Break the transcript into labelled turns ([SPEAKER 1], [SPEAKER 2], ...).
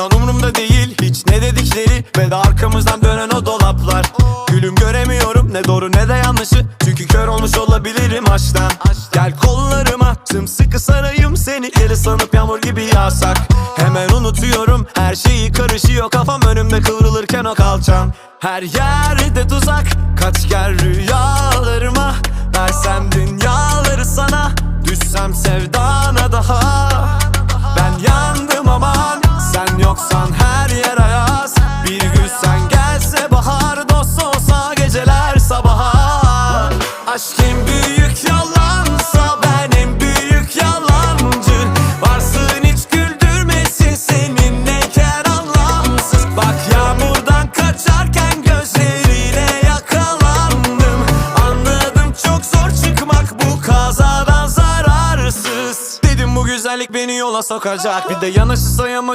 [SPEAKER 1] İnan umurumda değil hiç ne dedikleri Ve de arkamızdan dönen o dolaplar. Gülüm göremiyorum ne doğru ne de yanlışı Çünkü kör olmuş olabilirim aşktan. Gel kollarıma sımsıkı sarayım seni Deli sanıp yağmur gibi yağsak. Hemen unutuyorum her şeyi karışıyor Kafam önümde kıvrılırken o kalçam Her yerde tuzak kaç gel rüyalarıma. Versem dünyaları sana Düşsem sevdana daha. Kazadan zararsız. Dedim bu güzellik beni yola sokacak. Bir de yanışı sayama